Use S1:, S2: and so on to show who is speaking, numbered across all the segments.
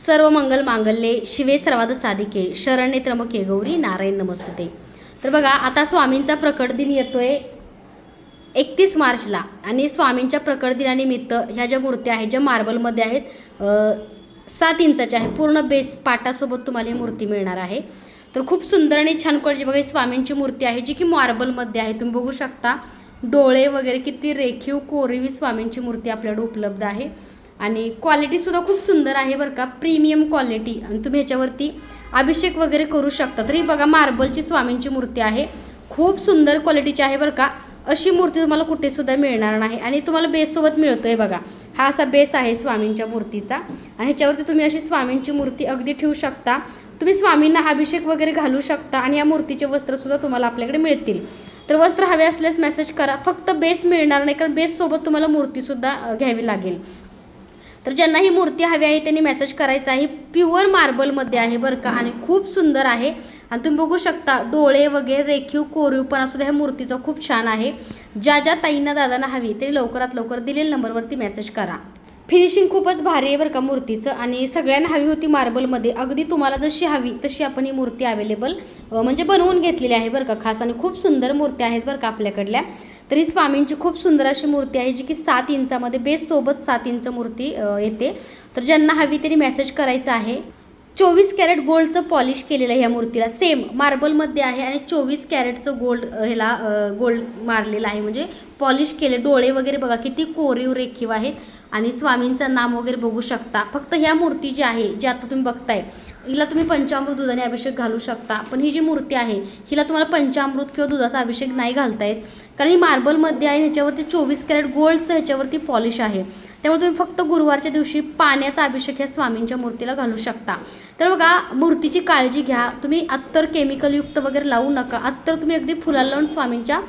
S1: सर्व मंगल मांगल्ये शिवे सर्वाद साधिके शरण्ये त्र्यंबके गौरी नारायण नमस्तुते. तर बघा आता स्वामींचा प्रकट दिन येतोय एकतीस मार्चला. आणि स्वामींच्या प्रकट दिनानिमित्त ह्या ज्या मूर्त्या आहेत ज्या मार्बलमध्ये आहेत सात इंचाच्या आहे पूर्ण बेस पाटासोबत तुम्हाला ही मूर्ती मिळणार आहे. तर खूप सुंदर आणि छान क्वालिटी बघा ही स्वामींची मूर्ती आहे जी की मार्बलमध्ये आहे. तुम्ही बघू शकता डोळे वगैरे किती रेखीव कोरीवी स्वामींची मूर्ती आपल्याकडे उपलब्ध आहे. आणि क्वालिटीसुद्धा खूप सुंदर आहे बरं का. प्रीमियम क्वालिटी आणि तुम्ही ह्याच्यावरती अभिषेक वगैरे करू शकता. तरी बघा मार्बलची स्वामींची मूर्ती आहे. खूप सुंदर क्वालिटीची आहे बरं का. अशी मूर्ती तुम्हाला कुठेसुद्धा मिळणार नाही. आणि तुम्हाला बेससोबत मिळतो आहे बघा. हा असा बेस आहे स्वामींच्या मूर्तीचा. आणि ह्याच्यावरती तुम्ही अशी स्वामींची मूर्ती अगदी ठेवू शकता. तुम्ही स्वामींना अभिषेक वगैरे घालू शकता आणि या मूर्तीचे वस्त्रसुद्धा तुम्हाला आपल्याकडे मिळतील. तर वस्त्र हवे असल्यास मेसेज करा. फक्त बेस मिळणार नाही कारण बेससोबत तुम्हाला मूर्तीसुद्धा घ्यावी लागेल. तर ज्यांना ही मूर्ती हवी आहे त्यांनी मेसेज करायचा आहे. प्युअर मार्बलमध्ये आहे बरं का आणि खूप सुंदर आहे. आणि तुम्ही बघू शकता डोळे वगैरे रेखीव कोरीव पण असू सुद्धा ह्या मूर्तीचा खूप छान आहे. ज्या ज्या ताईंना दादांना हवी ते लवकरात लवकर दिलेल्या नंबरवरती मेसेज करा. फिनिशिंग खूपच भारी आहे बरं का मूर्तीचं. आणि सगळ्यांना हवी होती मार्बलमध्ये अगदी तुम्हाला जशी हवी तशी आपण ही मूर्ती अवेलेबल म्हणजे बनवून घेतलेली आहे बरं का खास. आणि खूप सुंदर मूर्ती आहेत बरं का आपल्याकडल्या. तरी स्वामींची खूप सुंदर अशी मूर्ती आहे जी की सात इंचामध्ये बेससोबत सात इंच मूर्ती येते. तर ज्यांना हवी त्यांनी मेसेज करायचा आहे. चोवीस कॅरेट गोल्डचं पॉलिश केलेलं आहे या मूर्तीला. सेम मार्बलमध्ये आहे आणि चोवीस कॅरेटचं गोल्ड ह्याला गोल्ड मारलेलं आहे. म्हणजे पॉलिश केले डोळे वगैरे बघा किती कोरीव रेखीव आहेत. आणि स्वामींचं नाम वगैरे बघू शकता. फक्त ह्या मूर्ती जी आहे जी आता तुम्ही बघताय हिला तुम्ही पंचामृत दुधाने अभिषेक घालू शकता. पण ही जी मूर्ती आहे हिला तुम्हाला पंचामृत किंवा दुधाचा अभिषेक नाही घालता येत कारण ही मार्बलमध्ये आहे ह्याच्यावरती चोवीस कॅरेट गोल्डचं ह्याच्यावरती पॉलिश आहे. त्यामुळे तुम्ही फक्त गुरुवारच्या दिवशी पाण्याचा अभिषेक ह्या स्वामींच्या मूर्तीला घालू शकता. तर बघा मूर्तीची काळजी घ्या. तुम्ही अत्तर केमिकलयुक्त वगैरे लावू नका. अत्तर तुम्ही अगदी फुलाला लावून स्वामींच्या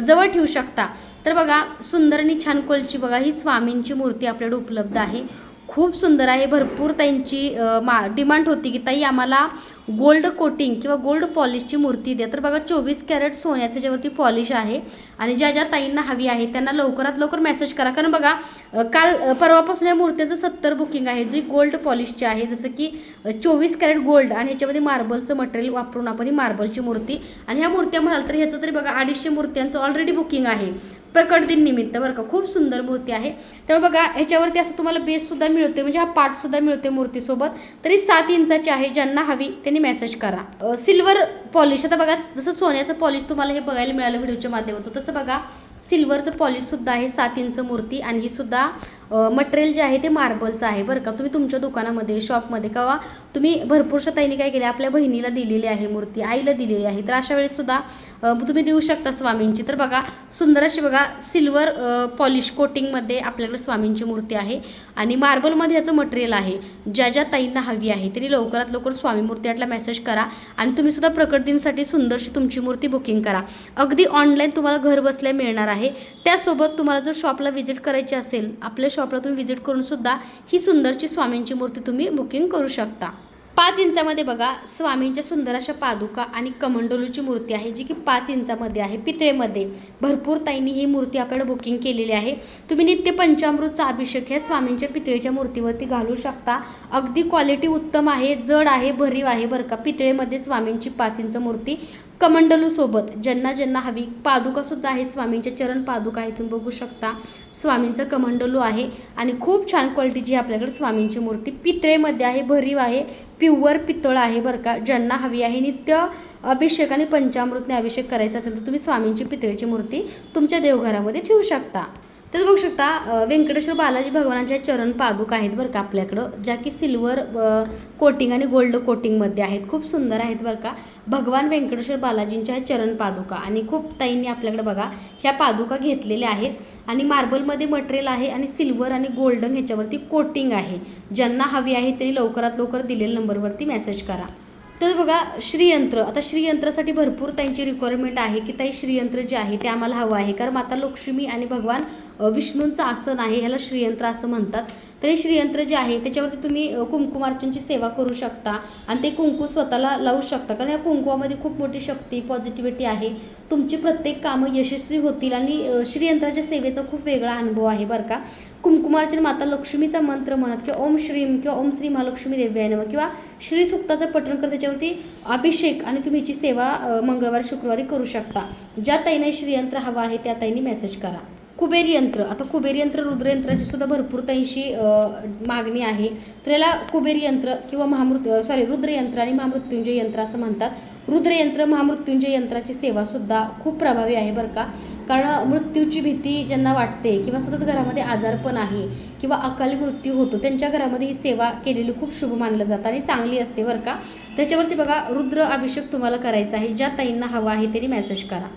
S1: जवळ ठेवू शकता. तर बघा सुंदर आणि छान कोलची बघा ही स्वामींची मूर्ती आपल्याकडे उपलब्ध आहे. खूप सुंदर आहे भरपूर त्यांची मा डिमांड होती की ताई आम्हाला गोल्ड कोटिंग किंवा गोल्ड पॉलिशची मूर्ती द्या. तर बघा चोवीस कॅरेट सोन्याचं ज्यावरती पॉलिश आहे आणि ज्या ज्या ताईंना हवी आहे त्यांना लवकरात लवकर मेसेज करा. कारण बघा काल परवापासून या मूर्त्यांचं सत्तर बुकिंग आहे जी गोल्ड पॉलिशची आहे. जसं की चोवीस कॅरेट गोल्ड आणि ह्याच्यामध्ये मार्बलचं मटेरियल वापरून आपण ही मार्बलची मूर्ती आणि ह्या मूर्त्या म्हणाल तर ह्याचं तरी बघा अडीचशे मूर्त्यांचं ऑलरेडी बुकिंग आहे. प्रकट दिन निमित्त बरं का खूप सुंदर मूर्ती आहे. तर बघा ह्याच्यावरती असं तुम्हाला बेससुद्धा मिळतोय म्हणजे हा पार्टसुद्धा मिळतोय मूर्तीसोबत. तरी सात इंचाची आहे ज्यांना हवी त्यांनी मेसेज करा. सिल्वर पॉलिश आता बघा जसं सोन्याचं पॉलिश तुम्हाला हे बघायला मिळालं व्हिडिओच्या माध्यमातून तसं बघा. सिल्वरचं पॉलिशसुद्धा आहे सात इंच मूर्ती आणि ही सुद्धा मटेरियल जे आहे ते मार्बलचं आहे बरं का. तुम्ही तुमच्या दुकानामध्ये शॉपमध्ये किंवा तुम्ही भरपूरशा ताईने काय केले आपल्या बहिणीला दिलेली आहे मूर्ती आईला दिलेली आहे. तर अशा वेळेससुद्धा तुम्ही देऊ शकता स्वामींची. तर बघा सुंदर अशी बघा सिल्वर पॉलिश कोटिंगमध्ये आपल्याकडे स्वामींची मूर्ती आहे आणि मार्बलमध्ये याचं मटेरियल आहे. ज्या ज्या ताईंना हवी आहे तरी लवकरात लवकर स्वामी मूर्ती यातला मेसेज करा आणि तुम्हीसुद्धा प्रकट दिनसाठी सुंदरशी तुमची मूर्ती बुकिंग करा. अगदी ऑनलाईन तुम्हाला घर बसल्या मिळणार आहे. त्यासोबत तुम्हाला जर शॉपला व्हिजिट करायची असेल आपल्या शॉपला तुम्ही व्हिजिट करून सुद्धा ही सुंदरची स्वामींची मूर्ती तुम्ही बुकिंग करू शकता. पाच इंचामध्ये बघा स्वामींच्या सुंदर अशा पादुका आणि कमंडोलूची मूर्ती आहे जी की पाच इंचामध्ये आहे पितळेमध्ये. भरपूर ताईंनी ही मूर्ती आपल्याला बुकिंग केलेली आहे. तुम्ही नित्य पंचामृतचा अभिषेक ह्या स्वामींच्या पितळेच्या मूर्तीवरती घालू शकता. अगदी क्वालिटी उत्तम आहे जड आहे भरीव आहे बरं का पितळेमध्ये स्वामींची पाच इंच मूर्ती. कमंडलूसोबत ज्यांना ज्यांना हवी पादुकासुद्धा आहे स्वामींच्या चरण पादुका आहे तुम्ही बघू शकता. स्वामींचं कमंडलू आहे आणि खूप छान क्वालिटीची आपल्याकडे स्वामींची मूर्ती पितळेमध्ये आहे भरीव आहे प्युअर पितळ आहे बरं का. ज्यांना हवी आहे नित्य अभिषेक आणि पंचामृतने अभिषेक करायचा असेल तर तुम्ही स्वामींची पितळेची मूर्ती तुमच्या देवघरामध्ये ठेवू शकता. तर बघू शकता व्यंकटेश्वर बालाजी भगवानांच्या चरण पादुका आहेत बरं का आपल्याकडं ज्या की सिल्वर कोटिंग आणि गोल्ड कोटिंगमध्ये आहेत. खूप सुंदर आहेत बरं का. भगवान व्यंकटेश्वर बालाजींच्या ह्या चरण पादुका आणि खूप ताईंनी आपल्याकडे बघा ह्या पादुका घेतलेल्या आहेत. आणि मार्बलमध्ये मटेरियल आहे आणि सिल्वर आणि गोल्डन ह्याच्यावरती कोटिंग आहे. ज्यांना हवी आहे त्यांनी लवकरात लवकर दिलेल्या नंबरवरती मेसेज करा. तर बघा श्रीयंत्र. आता श्रीयंत्रासाठी भरपूर त्यांची रिक्वायरमेंट आहे की ताई श्रीयंत्र जे आहे ते आम्हाला हवं आहे. कारण माता लक्ष्मी आणि भगवान विष्णूंचं आसन आहे ह्याला श्रीयंत्र असं म्हणतात. तर हे श्रीयंत्र जे आहे त्याच्यावरती तुम्ही कुंकुमार्चनची सेवा करू शकता आणि ते कुंकू स्वतःला लावू शकता. कारण या कुंकुमामध्ये खूप मोठी शक्ती पॉझिटिव्हिटी आहे. तुमची प्रत्येक कामं यशस्वी होतील आणि श्रीयंत्राच्या सेवेचा खूप वेगळा अनुभव आहे बरं का. कुंकुमार्चन माता लक्ष्मीचा मंत्र म्हणत किंवा ओम श्रीम किंवा ओम श्री महालक्ष्मी देव्याय किंवा श्री सुक्ताचं पठण करत त्याच्यावरती अभिषेक आणि तुम्ही हिची सेवा मंगळवारी मंगळवार शुक्रवारी करू शकता. ज्या ताईने श्रीयंत्र हवा आहे त्या ताईने मेसेज करा. कुबेर यंत्र. आता कुबेर यंत्र रुद्रयंत्राची सुद्धा भरपूर त्यांची मागणी आहे. तर याला कुबेर यंत्र किंवा महामृत सॉरी रुद्रयंत्र आणि महामृत्युंजय यंत्र असं म्हणतात. रुद्रयंत्र महामृत्युंजय यंत्राची सेवा सुद्धा खूप प्रभावी आहे बरं का. कारण मृत्यूची भीती ज्यांना वाटते किंवा सतत घरामध्ये आजारपण आहे किंवा अकाली मृत्यू होतो त्यांच्या घरामध्ये ही सेवा केलेली खूप शुभ मानलं जातं आणि चांगली असते बरं का. त्याच्यावरती बघा रुद्र अभिषेक तुम्हाला करायचा आहे. ज्या ताईंना हवा आहे त्यांनी मेसेज करा.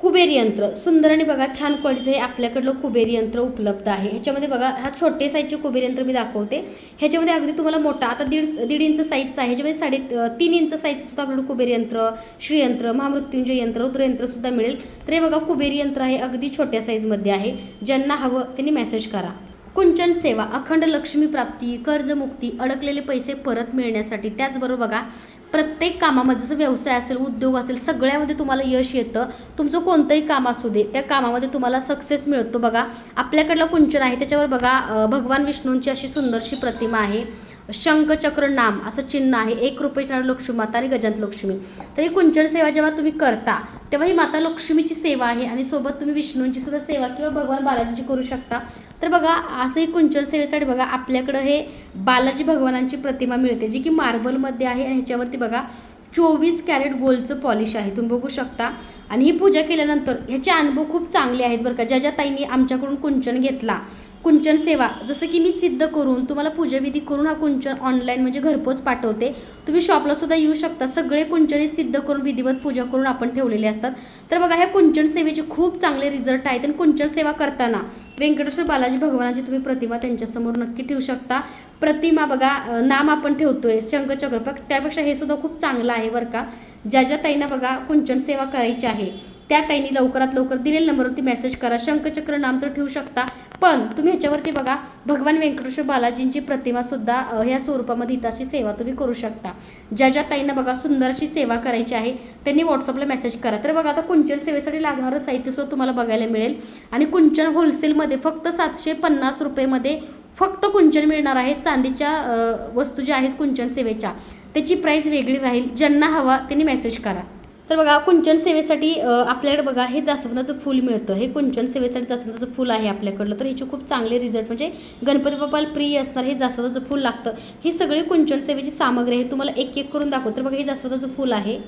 S1: कुबेर यंत्र. सुंदर आणि बघा छान क्वालिटीचं हे आपल्याकडलं कुबेर यंत्र उपलब्ध आहे. ह्याच्यामध्ये बघा हा छोटे साईजचे कुबेर यंत्र मी दाखवते. ह्याच्यामध्ये अगदी तुम्हाला मोठा आता दीड दीड इंच साईजचा आहे. ह्याच्यामध्ये साडे तीन इंच साईजसुद्धा सुद्धा कुबेर यंत्र श्रीयंत्र महामृत्युंजय यंत्र रुद्रयंत्र सुद्धा मिळेल. तर हे बघा कुबेर यंत्र आहे अगदी छोट्या साईजमध्ये आहे. ज्यांना हवं त्यांनी मेसेज करा. कुंचन सेवा अखंड लक्ष्मी प्राप्ती कर्जमुक्ती अडकलेले पैसे परत मिळण्यासाठी त्याचबरोबर बघा प्रत्येक कामामध्ये जसं व्यवसाय असेल उद्योग असेल सगळ्यामध्ये तुम्हाला यश येतं. तुमचं कोणतंही काम असू दे त्या कामामध्ये तुम्हाला सक्सेस मिळतो. बघा आपल्याकडलं कुंचन आहे त्याच्यावर बघा भगवान विष्णूंची अशी सुंदरशी प्रतिमा आहे. शंखचक्र नाम असं चिन्ह आहे. एक रुपये लक्ष्मी माता आणि गजांत लक्ष्मी. तर ही कुंचन सेवा जेव्हा तुम्ही करता तेव्हा ही माता लक्ष्मीची सेवा आहे आणि सोबत तुम्ही विष्णूंची सुद्धा सेवा किंवा भगवान बालाजीची करू शकता. तर बघा असंही कुंचन सेवेसाठी बघा आपल्याकडं हे बालाजी भगवानांची प्रतिमा मिळते जी की मार्बलमध्ये आहे आणि ह्याच्यावरती बघा चोवीस कॅरेट गोल्डचं पॉलिश आहे. तुम्ही बघू शकता. आणि ही पूजा केल्यानंतर ह्याचे अनुभव खूप चांगले आहेत बरं का. ज्या ज्या ताईंनी आमच्याकडून कुंचन घेतला कुंचन सेवा. जसं की मी सिद्ध करून तुम्हाला पूजाविधी करून हा कुंचन ऑनलाईन म्हणजे घरपोच पाठवते. तुम्ही शॉपला सुद्धा येऊ शकता. सगळे कुंचने सिद्ध करून विधिवत पूजा करून आपण ठेवलेले असतात. तर बघा ह्या कुंचन सेवेचे खूप चांगले रिझल्ट आहेत. आणि कुंचन सेवा करताना व्यंकटेश्वर बालाजी भगवानाची तुम्ही प्रतिमा त्यांच्यासमोर नक्की ठेवू शकता. प्रतिमा बघा नाम आपण ठेवतोय शंखचक्र. त्यापेक्षा हे सुद्धा खूप चांगलं आहे बरं का. ज्या ज्या ताईंना बघा कुंचन सेवा करायची आहे त्या ताईंनी लवकरात लवकर दिलेल्या नंबरवरती मेसेज करा. शंखचक्र नाम तर ठेवू शकता पण तुम्ही ह्याच्यावरती बघा भगवान व्यंकटेश्वर बालाजींची प्रतिमा सुद्धा ह्या स्वरूपामध्ये इथं सेवा तुम्ही करू शकता. ज्या ज्या ताईंना बघा सुंदर अशी सेवा करायची आहे त्यांनी व्हॉट्सअपला मेसेज करा. तर बघा आता कुंचन सेवेसाठी लागणारं साहित्य सुद्धा तुम्हाला बघायला मिळेल. आणि कुंचन होलसेलमध्ये फक्त सातशे पन्नास रुपयेमध्ये फक्त कुंचन मिळणार आहे. चांदीच्या वस्तू ज्या आहेत कुंचन सेवेच्या त्याची प्राईस वेगळी राहील. ज्यांना हवा त्यांनी मेसेज करा. तर बघा कुंचन सेवेसाठी आपल्याकडे बघा हे जास्वंदाचं फूल मिळतं. हे कुंचन सेवेसाठी जास्वंदाचं फूल आहे आपल्याकडलं. तर ह्याचे खूप चांगले रिझल्ट म्हणजे गणपती बाप्पाला प्रिय असणार हे जास्वंदाचं फूल लागतं. ही सगळी कुंचन सेवेची सामग्री आहे तुम्हाला एक एक करून दाखवतो. तर बघा हे जास्वंदाचं फूल आहे.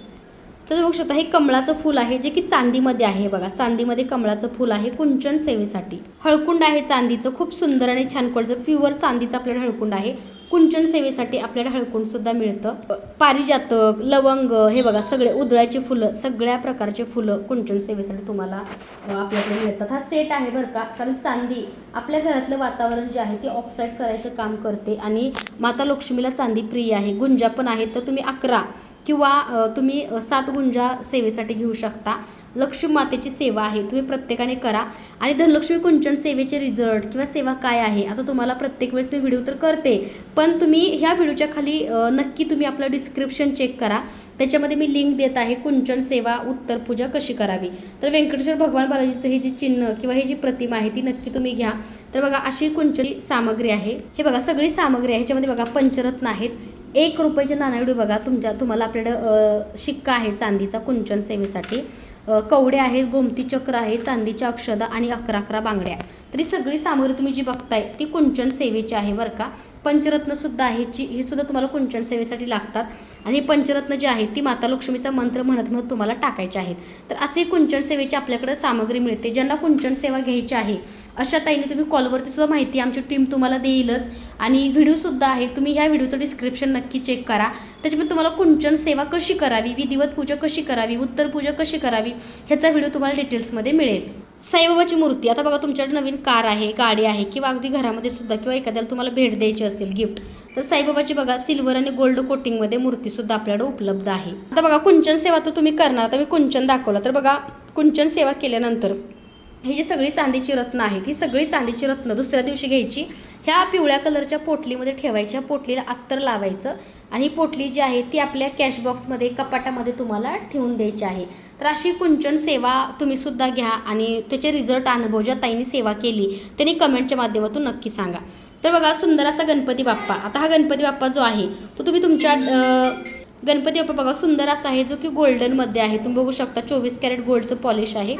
S1: तर बघू शकता हे कमळाचं फूल आहे जे की चांदीमध्ये आहे बघा. चांदीमध्ये कमळाचं फूल आहे कुंचन सेवेसाठी. हळकुंड आहे चांदीचं खूप सुंदर आणि छान क्वालिटीचं प्युअर चांदीचं आपल्याला हळकुंड आहे. कुंचन सेवेसाठी आपल्याला हळकुंड सुद्धा मिळतं. पारिजातक लवंग हे बघा सगळे उधळ्याची फुलं सगळ्या प्रकारचे फुलं कुंचन सेवेसाठी तुम्हाला आपल्याकडे मिळतात. हा सेट आहे बरं का. कारण चांदी आपल्या घरातलं वातावरण जे आहे ते ऑक्साईड करायचं काम करते. आणि माता लक्ष्मीला चांदी प्रिय आहे. गुंजा पण आहेत तर तुम्ही अकरा किंवा तुम्ही सात गुंजा सेवेसाठी घेऊ शकता. लक्ष्मी मातेची सेवा आहे तुम्ही प्रत्येकाने करा. आणि धनलक्ष्मी कुंचन सेवेचे रिझल्ट किंवा सेवा काय आहे आता तुम्हाला प्रत्येक वेळेस मी व्हिडिओ तर करते. पण तुम्ही ह्या व्हिडिओच्या खाली नक्की तुम्ही आपलं डिस्क्रिप्शन चेक करा. त्याच्यामध्ये मी लिंक देत आहे कुंचन सेवा उत्तर पूजा कशी करावी. तर व्यंकटेश्वर भगवान बालाजीचं हे जे चिन्ह किंवा ही जी प्रतिमा आहे ती नक्की तुम्ही घ्या. तर बघा अशी कुंचन सामग्री आहे. हे बघा सगळी सामग्री आहे. ह्याच्यामध्ये बघा पंचरत्न आहेत. एक रुपयाचे नाणेवडी बघा तुमच्या तुम्हाला आपल्याकडं शिक्का आहे चांदीचा कुंचन सेवेसाठी. कवडे आहेत गोमती चक्र आहे चांदीच्या अक्षदा आणि अकरा अकरा बांगड्या तरी सगळी सामग्री तुम्ही जी बघताय ती कुंचन सेवेची आहे बरं का. पंचरत्न सुद्धा आहे जी ही सुद्धा तुम्हाला कुंचन सेवेसाठी लागतात. आणि पंचरत्न जे आहेत ती माता लक्ष्मीचा मंत्र म्हणत म्हणत तुम्हाला टाकायचे आहेत. तर असे कुंचन सेवेची आपल्याकडे सामग्री मिळते. ज्यांना कुंचन सेवा घ्यायची आहे अशा ताईने तुम्ही कॉलवरती सुद्धा माहिती आमची टीम तुम्हाला देईलच. आणि व्हिडिओसुद्धा आहे तुम्ही ह्या व्हिडिओचं डिस्क्रिप्शन नक्की चेक करा. त्याच्यामध्ये तुम्हाला कुंचन सेवा कशी करावी विधिवत पूजा कशी करावी उत्तर पूजा कशी करावी ह्याचा व्हिडिओ तुम्हाला डिटेल्समध्ये मिळेल. साईबाबाची मूर्ती आता बघा तुमच्याकडे नवीन कार आहे गाडी आहे किंवा अगदी घरामध्ये सुद्धा किंवा एखाद्याला तुम्हाला भेट द्यायची असेल गिफ्ट तर साईबाबाची बघा सिल्वर आणि गोल्ड कोटिंगमध्ये मूर्तीसुद्धा आपल्याकडे उपलब्ध आहे. आता बघा कुंचन सेवा तर तुम्ही करणार आता मी कुंचन दाखवलं. तर बघा कुंचन सेवा केल्यानंतर ही जी सगळी चांदीची रत्न आहेत ही सगळी चांदीची रत्न दुसऱ्या दिवशी घ्यायची. ह्या पिवळ्या कलरच्या पोटलीमध्ये ठेवायच्या पोटलीला अत्तर लावायचं आणि ही पोटली जी आहे ती आपल्या कॅश बॉक्समध्ये कपाटामध्ये तुम्हाला ठेवून द्यायची आहे. तर अशी कुंचन सेवा तुम्ही सुद्धा घ्या आणि त्याचे रिझल्ट अनुभव ज्या ताईंनी सेवा केली त्यांनी कमेंटच्या माध्यमातून नक्की सांगा. तर बघा सुंदर असा गणपती बाप्पा. आता हा गणपती बाप्पा जो आहे तो तुम्ही तुमच्या गणपती बाप्पा बघा सुंदर असा आहे जो की गोल्डनमध्ये आहे. तुम्ही बघू शकता चोवीस कॅरेट गोल्डचं पॉलिश आहे.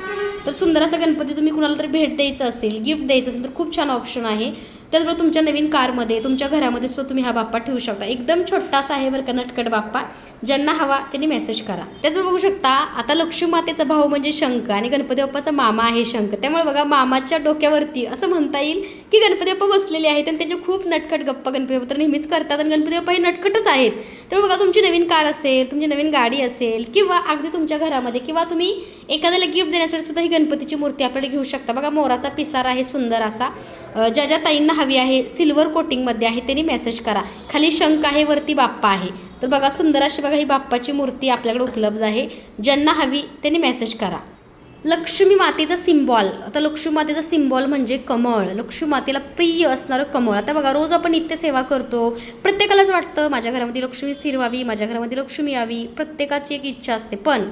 S1: तर सुंदर असा गणपती तुम्ही कुणाला तरी भेट द्यायचं असेल गिफ्ट द्यायचं असेल तर खूप छान ऑप्शन आहे. त्याचबरोबर तुमच्या नवीन कारमध्ये तुमच्या घरामध्ये सुद्धा तुम्ही हा बाप्पा ठेवू शकता. एकदम छोटासा आहे बरं का नटकट बाप्पा. ज्यांना हवा त्यांनी मेसेज करा. त्याचबरोबर बघू शकता आता लक्ष्मी मातेचा भाऊ म्हणजे शंख आणि गणपती बाप्पाचा मामा आहे शंख. त्यामुळे बघा मामाच्या डोक्यावरती असं म्हणता येईल की गणपती बाप्पा बसलेले आहेत आणि त्यांचे खूप नटखट गप्पा गणपती बाप्पा तर नेहमीच करतात आणि गणपती बाप्पा हे नटखटच आहेत. तर बघा तुमची नवीन कार असेल तुमची नवीन गाडी असेल किंवा अगदी तुमच्या घरामध्ये किंवा तुम्ही एखाद्याला गिफ्ट देण्यासाठी सुद्धा ही गणपतीची मूर्ती आपल्याला घेऊ शकता. बघा मोराचा पिसार आहे सुंदर असा. ज्या ज्या ताईंना हवी आहे सिल्वर कोटिंगमध्ये आहे त्यांनी मेसेज करा. खाली शंख आहे वरती बाप्पा आहे. तर बघा सुंदर अशी बघा ही बाप्पाची मूर्ती आपल्याकडे उपलब्ध आहे. ज्यांना हवी त्यांनी मेसेज करा. लक्ष्मी मातेचा सिम्बॉल. आता लक्ष्मी मातेचा सिम्बॉल म्हणजे कमळ. लक्ष्मी मातेला प्रिय असणारं कमळ. आता बघा रोज आपण नित्यसेवा करतो. प्रत्येकालाच वाटतं माझ्या घरामध्ये लक्ष्मी स्थिर व्हावी माझ्या घरामध्ये लक्ष्मी यावी. प्रत्येकाची एक इच्छा असते. पण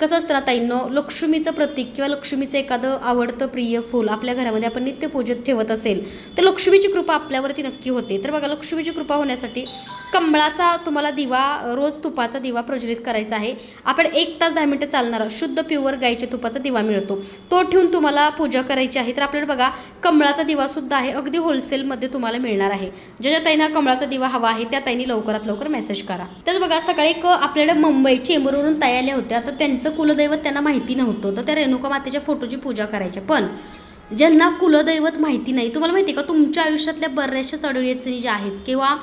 S1: कसं असतं ना ताईंनो लक्ष्मीचं प्रतीक किंवा लक्ष्मीचं एखादं आवडतं प्रिय फूल आपल्या घरामध्ये आपण नित्यपूजेत ठेवत असेल तर लक्ष्मीची कृपा आपल्यावरती नक्की होते. तर बघा लक्ष्मीची कृपा होण्यासाठी कमळाचा तुम्हाला दिवा रोज तुपाचा दिवा प्रज्वलित करायचा आहे. आपण एक तास दहा मिनटं चालणारा शुद्ध प्युअर गाईच्या तुपाचा दिवा मिळतो. तो ठेवून तुम्हाला पूजा करायची आहे. तर आपल्याला बघा कमळाचा दिवासुद्धा आहे. अगदी होलसेलमध्ये तुम्हाला मिळणार आहे. ज्या ज्या ताईंना कमळाचा दिवा हवा आहे त्या ताईंनी लवकरात लवकर मेसेज करा. तर बघा सकाळी एक आपल्याकडे मुंबई चेंबूरवरून ताई आल्या होत्या. तर त्यांचं कुलदैवत त्यांना माहिती नव्हतं तर त्या रेणुका मातेच्या फोटोची पूजा करायच्या. पण ज्यांना कुलदैवत माहिती नाही तुम्हाला माहिती आहे का तुमच्या आयुष्यातल्या बऱ्याचशा चढवळी ज्या आहेत किंवा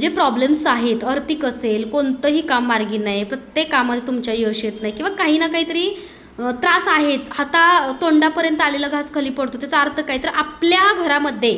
S1: जे प्रॉब्लेम्स आहेत आर्थिक असेल कोणतंही काम मार्गी नाही प्रत्येक कामामध्ये तुमच्या यश येत नाही किंवा काही ना काहीतरी त्रास आहेच हाता तोंडापर्यंत आलेला घास खाली पडतो त्याचा अर्थ काय? तर आपल्या घरामध्ये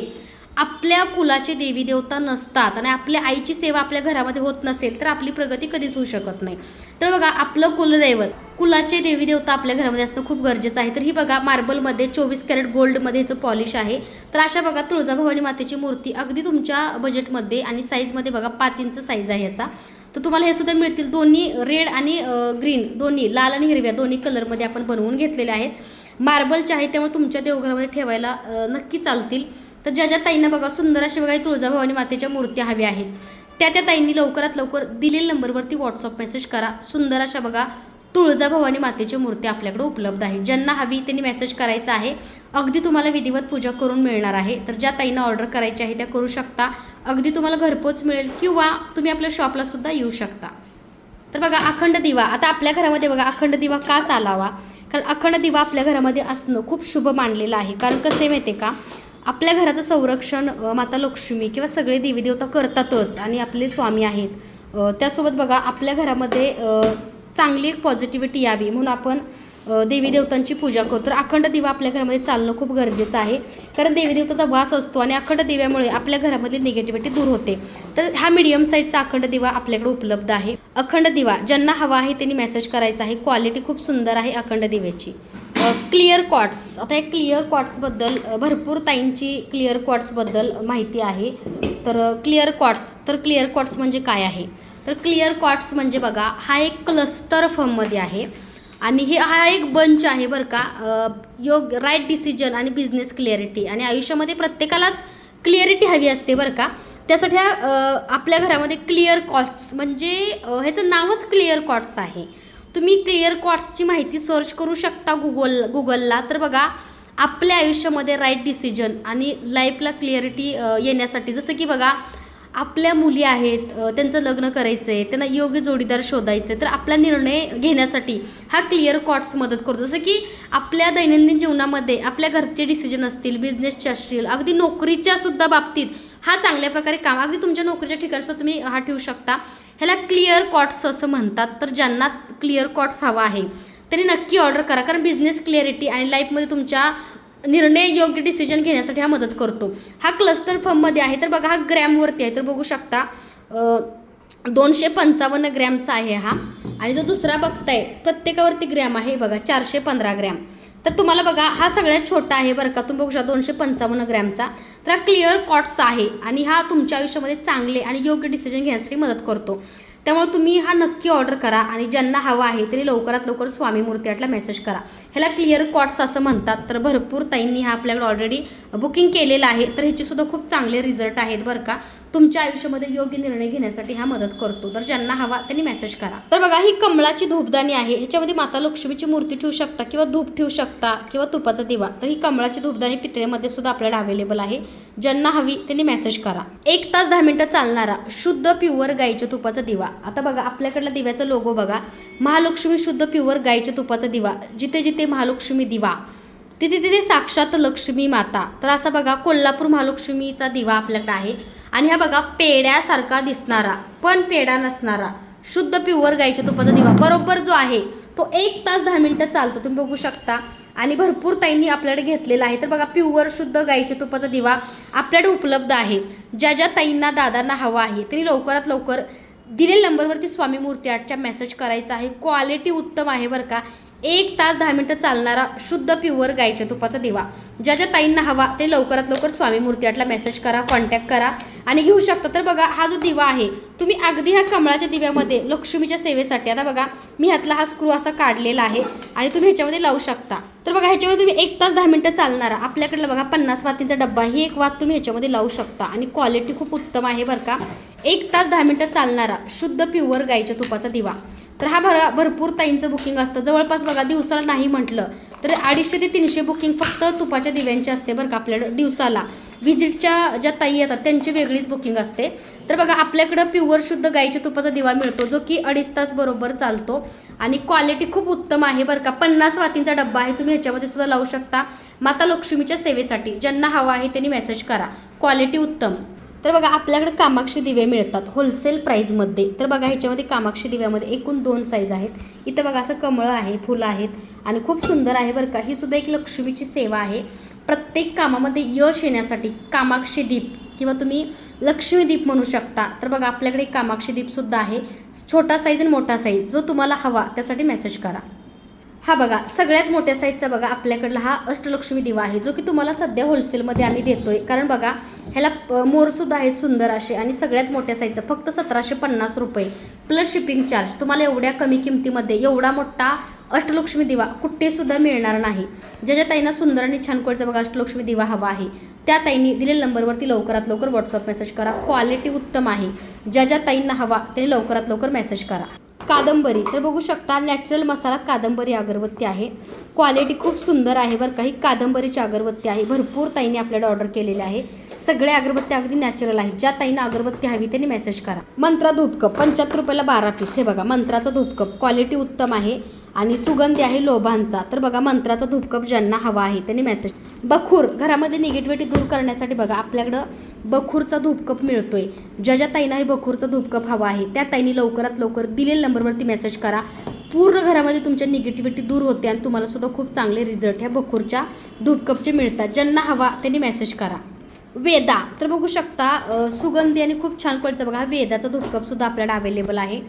S1: आपल्या कुलाचे देवी देवता नसतात आणि आपल्या आईची सेवा आपल्या घरामध्ये होत नसेल तर आपली प्रगती कधीच होऊ शकत नाही. तर बघा आपलं कुलदैवत कुलाचे देवी देवता आपल्या घरामध्ये असणं खूप गरजेचं आहे. तर ही बघा मार्बलमध्ये चोवीस कॅरेट गोल्डमध्ये हिचं पॉलिश आहे. तर अशा बघा तुळजाभवानी मातेची मूर्ती अगदी तुमच्या बजेटमध्ये आणि साईजमध्ये बघा पाच इंच साईज आहे याचा. तर तुम्हाला हे सुद्धा मिळतील. दोन्ही रेड आणि ग्रीन दोन्ही लाल आणि हिरव्या दोन्ही कलरमध्ये आपण बनवून घेतलेले आहेत. मार्बलचे आहेत त्यामुळे तुमच्या देवघरामध्ये ठेवायला नक्की चालतील. तर ज्या ज्या ताईंना बघा सुंदर अशी बघा तुळजाभवानी मातेच्या मूर्त्या हव्या आहेत त्या त्या ताईंनी लवकरात लवकर दिलेल्या नंबरवरती व्हॉट्सअप मेसेज करा. सुंदर अशा बघा तुळजाभवानी मातेची मूर्ती आपल्याकडे उपलब्ध आहे ज्यांना हवी त्यांनी मेसेज करायचा आहे. अगदी तुम्हाला विधिवत पूजा करून मिळणार आहे. तर ज्या ताईंना ऑर्डर करायची आहे त्या करू शकता. अगदी तुम्हाला घरपोच मिळेल किंवा तुम्ही आपल्या शॉपला सुद्धा येऊ शकता. तर बघा अखंड दिवा. आता आपल्या घरामध्ये बघा अखंड दिवा का चालावा? कारण अखंड दिवा आपल्या घरामध्ये असणं खूप शुभ मानलेलं आहे. कारण कसं आहे माहिती आहे का? आपल्या घराचं संरक्षण माता लक्ष्मी किंवा सगळे देवी देवता करतातच आणि आपले स्वामी आहेत. त्यासोबत बघा आपल्या घरामध्ये चांगली एक पॉझिटिव्हिटी यावी म्हणून आपण देवी देवतांची पूजा करतो. तर अखंड दिवा आपल्या घरामध्ये चालणं खूप गरजेचं आहे. कारण देवी देवताचा वास असतो आणि अखंड दिव्यामुळे आपल्या घरामधली निगेटिव्हिटी दूर होते. तर हा मीडियम साईजचा अखंड दिवा आपल्याकडे उपलब्ध आहे. अखंड दिवा ज्यांना हवा आहे त्यांनी मेसेज करायचा आहे. क्वालिटी खूप सुंदर आहे अखंड दिव्याची. क्लिअर कॉट्स आता या क्लिअर कॉट्सबद्दल भरपूर ताईंची क्लिअर कॉट्सबद्दल माहिती आहे. तर क्लिअर कॉट्स तर क्लिअर कॉट्स म्हणजे काय आहे? तर क्लिअर कॉट्स म्हणजे बघा हा एक क्लस्टर फर्ममध्ये आहे. आणि हे हा एक बंच आहे बरं का. योग राईट डिसिजन आणि बिझनेस क्लिअरिटी आणि आयुष्यामध्ये प्रत्येकालाच क्लिअरिटी हवी असते बरं का. त्यासाठी आपल्या घरामध्ये क्लिअर कॉट्स म्हणजे ह्याचं नावच क्लिअर कॉट्स आहे. तुम्ही क्लिअर कॉट्सची माहिती सर्च करू शकता गुगल गुगलला. तर बघा आपल्या आयुष्यामध्ये राईट डिसिजन आणि लाईफला क्लिअरिटी येण्यासाठी. जसं की बघा आपल्या मुली आहेत त्यांचं लग्न करायचं आहे त्यांना योग्य जोडीदार शोधायचं आहे तर आपला निर्णय घेण्यासाठी हा क्लिअर कॉट्स मदत करतो. जसं की आपल्या दैनंदिन जीवनामध्ये आपल्या घरचे डिसिजन असतील बिझनेसचे असतील अगदी नोकरीच्या सुद्धा बाबतीत हा चांगल्या प्रकारे काम अगदी तुमच्या नोकरीच्या ठिकाणी तुम्ही हा ठेवू शकता. ह्याला क्लिअर कॉट्स असं म्हणतात तर ज्यांना क्लिअर कॉट्स हवा आहे त्यांनी नक्की ऑर्डर करा. कारण बिझनेस क्लिअरिटी आणि लाईफमध्ये तुमच्या निर्णय योग्य डिसिजन घेण्यासाठी हा मदत करतो. हा क्लस्टर फॉर्ममध्ये आहे तर बघा हा ग्रॅमवरती आहे तर बघू शकता दोनशे पंचावन्न ग्रॅमचा आहे हा. आणि जो दुसरा बघताय प्रत्येकावरती ग्रॅम आहे बघा चारशे पंधरा ग्रॅम तर तुम्हाला बघा हा सगळ्यात छोटा आहे बरं का. तुम्ही बघू शकता दोनशे पंचावन्न ग्रॅमचा. तर हा क्लिअर कॉट्स आहे आणि हा तुमच्या आयुष्यामध्ये चांगले आणि योग्य डिसिजन घेण्यासाठी मदत करतो. त्यामुळे तुम्ही हा नक्की ऑर्डर करा आणि ज्यांना हवा आहे त्यांनी लवकरात लवकर स्वामी मूर्तीआटला मेसेज करा. ह्याला क्लिअर कॉट्स असं म्हणतात. तर भरपूर ताईंनी हा आपल्याकडे ऑलरेडी बुकिंग केलेलं आहे. तर ह्याचे सुद्धा खूप चांगले रिझल्ट आहेत बरं का. तुमच्या आयुष्यामध्ये योग्य निर्णय घेण्यासाठी हा मदत करतो. तर ज्यांना हवा त्यांनी मेसेज करा. तर बघा ही कमळाची धूपदाणी आहे. ह्याच्यामध्ये माता लक्ष्मीची मूर्ती ठेवू शकता किंवा धूप ठेवू शकता किंवा तुपाचा दिवा. तर ही कमळाची धूपदाणी पितळेमध्ये सुद्धा आपल्याला अवेलेबल आहे. ज्यांना हवी त्यांनी मेसेज करा. एक तास दहा मिनिटं चालणारा शुद्ध प्युअर गाईच्या तुपाचा दिवा. आता बघा आपल्याकडला दिव्याचा लोगो बघा. महालक्ष्मी शुद्ध प्युअर गाईच्या तुपाचा दिवा. जिथे जिथे महालक्ष्मी दिवा. तिथे तिथे साक्षात लक्ष्मी माता. तर असा बघा कोल्हापूर महालक्ष्मीचा दिवा आपल्याकडे आहे. आणि हा बघा पेड्यासारखा दिसणारा पण पेडा नसणारा शुद्ध प्युअर गाईच्या तुपाचा दिवा. बरोबर जो आहे तो एक तास दहा मिनटं चालतो. तुम्ही बघू शकता. आणि भरपूर ताईंनी आपल्याकडे घेतलेला आहे. तर बघा प्युअर शुद्ध गाईच्या तुपाचा दिवा आपल्याकडे उपलब्ध आहे. ज्या ज्या ताईंना दादांना हवा आहे त्यांनी लवकरात लवकर दिलेल्या नंबरवरती स्वामी मूर्ती आर्टच्या मेसेज करायचा आहे. क्वालिटी उत्तम आहे बरं का. एक तास दहा मिनटं चालणारा शुद्ध प्युअर गाईच्या तुपाचा दिवा. ज्या ज्या ताईंना हवा ते लवकरात लवकर स्वामी मूर्तीआटला मेसेज करा कॉन्टॅक्ट करा. आणि घेऊ शकता. तर बघा हा जो दिवा आहे तुम्ही अगदी ह्या कमळाच्या दिव्यामध्ये लक्ष्मीच्या सेवेसाठी आता बघा मी ह्यातला हा स्क्रू असा काढलेला आहे आणि तुम्ही ह्याच्यामध्ये लावू शकता. तर बघा ह्याच्यामध्ये तुम्ही एक तास दहा मिनटं चालणारा आपल्याकडला बघा पन्नास वातींचा डब्बा ही एक वात तुम्ही ह्याच्यामध्ये लावू शकता. आणि क्वालिटी खूप उत्तम आहे बरं का. एक तास दहा मिनटं चालणारा शुद्ध प्युअर गाईच्या तुपाचा दिवा. तर हा भर भरपूर ताईंचं बुकिंग असतं. जवळपास बघा दिवसाला नाही म्हटलं तर अडीचशे ते तीनशे बुकिंग फक्त तुपाच्या दिव्यांची असते बरं का आपल्या दिवसाला. व्हिजिटच्या ज्या ताई येतात त्यांची वेगळीच बुकिंग असते. तर बघा आपल्याकडं प्युअर शुद्ध गाईच्या तुपाचा दिवा मिळतो जो की अडीच तास बरोबर चालतो. आणि क्वालिटी खूप उत्तम आहे बरं का. पन्नास वातींचा डब्बा आहे तुम्ही ह्याच्यामध्ये सुद्धा लावू शकता. माता लक्ष्मीच्या सेवेसाठी ज्यांना हवा आहे त्यांनी मेसेज करा. क्वालिटी उत्तम. तर बघा आपल्याकडे कामाक्षी दिवे मिळतात होलसेल प्राईजमध्ये तर बघा ह्याच्यामध्ये कामाक्षी दिव्यामध्ये एकूण दोन साईज आहेत. इथं बघा असं कमळं आहे फुलं आहेत आणि खूप सुंदर आहे बरं का. ही सुद्धा एक लक्ष्मीची सेवा आहे. प्रत्येक कामामध्ये यश येण्यासाठी कामाक्षी दीप किंवा तुम्ही लक्ष्मीदीप म्हणू शकता. तर बघा आपल्याकडे कामाक्षी दीपसुद्धा आहे. छोटा साईज आणि मोठा साईज जो तुम्हाला हवा त्यासाठी मेसेज करा. हा बघा सगळ्यात मोठ्या साईजचा बघा आपल्याकडला हा अष्टलक्ष्मी दिवा आहे जो की तुम्हाला सध्या होलसेलमध्ये आम्ही देतोय. कारण बघा ह्याला मोरसुद्धा आहेत सुंदर असे आणि सगळ्यात मोठ्या साईजचा फक्त सतराशे पन्नास रुपये. प्लस शिपिंग चार्ज तुम्हाला एवढ्या कमी किमतीमध्ये एवढा मोठा अष्टलक्ष्मी दिवा कुठेसुद्धा मिळणार नाही. ज्या ज्या ताईंना सुंदर आणि छान क्वालिटीचा बघा अष्टलक्ष्मी दिवा हवा आहे त्या ताईंनी दिलेल्या नंबरवरती लवकरात लवकर व्हॉट्सअप मेसेज करा. क्वालिटी उत्तम आहे. ज्या ज्या ताईंना हवा त्यांनी लवकरात लवकर मेसेज करा. कादंबरी. तर बघू शकता नॅचरल मसाला कादंबरी अगरबत्ती आहे. क्वालिटी खूप सुंदर आहे बरं काही कादंबरीची अगरबत्ती आहे. भरपूर ताईने आपल्याला ऑर्डर केलेले आहे. सगळ्या अगरबत्ती अगदी नॅचरल आहेत. ज्या ताईनं अगरबत्ती हवी त्यांनी मेसेज करा. मंत्रा धूपकप पंच्याहत्तर रुपयाला बारा पीस हे बघा मंत्राचा धूपकप. क्वालिटी उत्तम आहे. आणि सुगंधी आहे लोभांचा. तर बघा मंत्राचा धूपकप ज्यांना हवा आहे त्यांनी मेसेज बखूर घरामध्ये निगेटिव्हिटी दूर करण्यासाठी बघा आपल्याकडं बखूरचा धूपकप मिळतोय. ज्या ज्या ताईंना हे बखूरचा धूपकप हवा आहे त्या ताईंनी लवकरात लवकर दिलेल्या नंबरवरती मेसेज करा. पूर्ण घरामध्ये तुमच्या निगेटिव्हिटी दूर होते आणि तुम्हाला सुद्धा खूप चांगले रिझल्ट ह्या बखूरच्या धूपकपचे मिळतात. ज्यांना हवा त्यांनी मेसेज करा. वेदा तर बघू शकता सुगंधी आणि खूप छान क्वालिटीचा बघा हा वेदाचा धूपकपसुद्धा आपल्याला अवेलेबल आहे.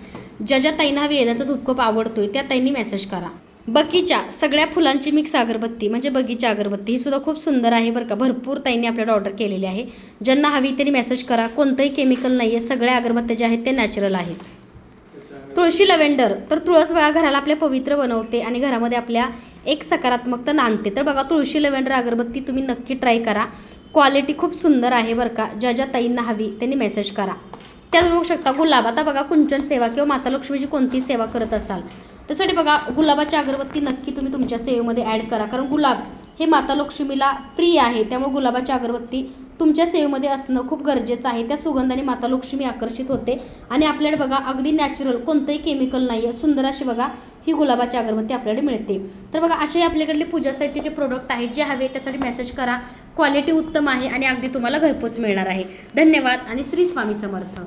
S1: ज्या ज्या ताईंना हा वेदाचा धूपकप आवडतोय त्या ताईंनी मेसेज करा. बगीचा सगळ्या फुलांची मिक्स अगरबत्ती म्हणजे बगीचा अगरबत्ती ही सुद्धा खूप सुंदर आहे बरं का. भरपूर ताईंनी आपल्याला ऑर्डर केलेली आहे. ज्यांना हवी त्यांनी मेसेज करा. कोणतंही केमिकल नाही आहे सगळ्या अगरबत्त्या ज्या आहेत ते नॅचरल आहेत. तुळशी लव्हेंडर तर तुळस बघा घराला आपल्या पवित्र बनवते आणि घरामध्ये आपल्या एक सकारात्मकता नांदते. तर बघा तुळशी लव्हेंडर अगरबत्ती तुम्ही नक्की ट्राय करा. क्वालिटी खूप सुंदर आहे बरं का. ज्या ज्या ताईंना हवी त्यांनी मेसेज करा. त्यात बघू शकता गुलाब. आता बघा कुंचन सेवा किंवा माता लक्ष्मीची कोणती सेवा करत असाल? त्यासाठी बघा गुलाबाची अगरबत्ती नक्की तुम्ही तुमच्या सेवेमध्ये ॲड करा. कारण गुलाब हे माता लक्ष्मीला प्रिय आहे. त्यामुळे गुलाबाची अगरबत्ती तुमच्या सेवेमध्ये असणं खूप गरजेचं आहे. त्या सुगंधाने माता लक्ष्मी आकर्षित होते. आणि आपल्याकडे बघा अगदी नॅचरल कोणतंही केमिकल नाही आहे सुंदर अशी बघा ही गुलाबाची अगरबत्ती आपल्याकडे मिळते. तर बघा असे आपल्याकडले पूजा साहित्याचे प्रोडक्ट आहेत जे हवे त्यासाठी मेसेज करा. क्वालिटी उत्तम आहे आणि अगदी तुम्हाला घरपोच मिळणार आहे. धन्यवाद आणि श्री स्वामी समर्थ.